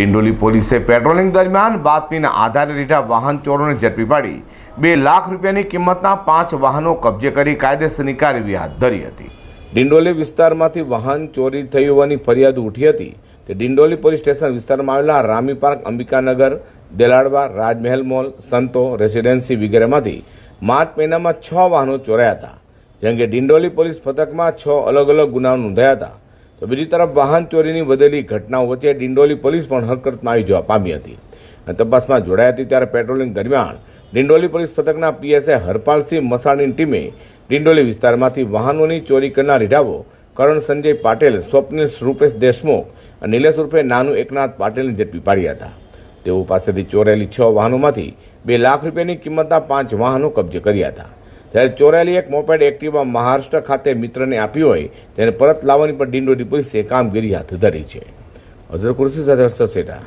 ડિંડોલી પોલીસે પેટ્રોલિંગ દરમિયાન બાતમીના આધારે લીધા વાહન ચોરોને ઝડપી પાડી. બે લાખ રૂપિયાની કિંમતના પાંચ વાહનો કબજે કરી કાયદેસરની કાર્યવાહી હાથ ધરી હતી. ડિંડોલી વિસ્તારમાંથી વાહન ચોરી થઈ હોવાની ફરિયાદ ઉઠી હતી. તે ડિંડોલી પોલીસ સ્ટેશન વિસ્તારમાં આવેલા રામી પાર્ક, અંબિકાનગર, દેલાડવા, રાજમહેલ મોલ, સંતો, રેસિડેન્સી વગેરેમાંથી માર્ચ મહિનામાં છ વાહનો ચોરાયા હતા, જેમ કે ડિંડોલી પોલીસ પથકમાં છ અલગ અલગ ગુનાઓ નોંધાયા હતા. તો બીજી તરફ વાહન ચોરીની વધેલી ઘટનાઓ વચ્ચે ડિંડોલી પોલીસ પણ હરકતમાં આવી જવા પામી હતી. તપાસમાં જોડાઈ હતી ત્યારે પેટ્રોલિંગ દરમિયાન ડિંડોલી પોલીસ પથકના પીએસએ હરપાલસિંહ મસાણીની ટીમે ડિંડોલી વિસ્તારમાંથી વાહનોની ચોરી કરનાર રીઢાવો કરણ સંજય પાટેલ, સ્વપ્નિલ રૂપેશ દેશમુખ અને નિલેશ રૂપે નાનું એકનાથ પાટેલને ઝડપી પાડ્યા હતા. તેઓ પાસેથી ચોરાયેલી છ વાહનોમાંથી બે લાખ રૂપિયાની કિંમતના પાંચ વાહનો કબજે કર્યા હતા. ત્યારે ચોરાયેલી એક મોપેડ એક્ટિવા મહારાષ્ટ્ર ખાતે મિત્રને આપી હોય તેને પરત લાવવાની પણ ડિંડોરી પોલીસે કામગીરી હાથ ધરી છે. અઝર કુર્સી સાથે હર્ષદ સેઠા